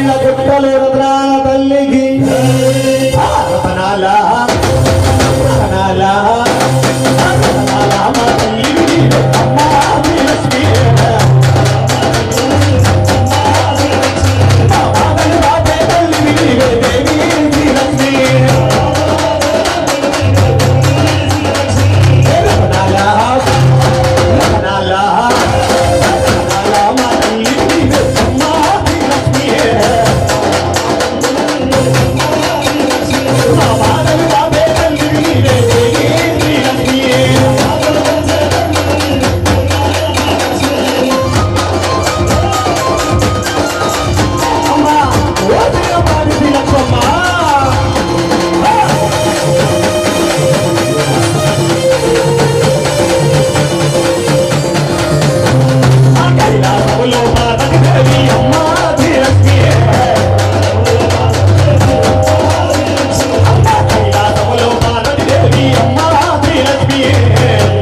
الله تقبل رضا Yeah.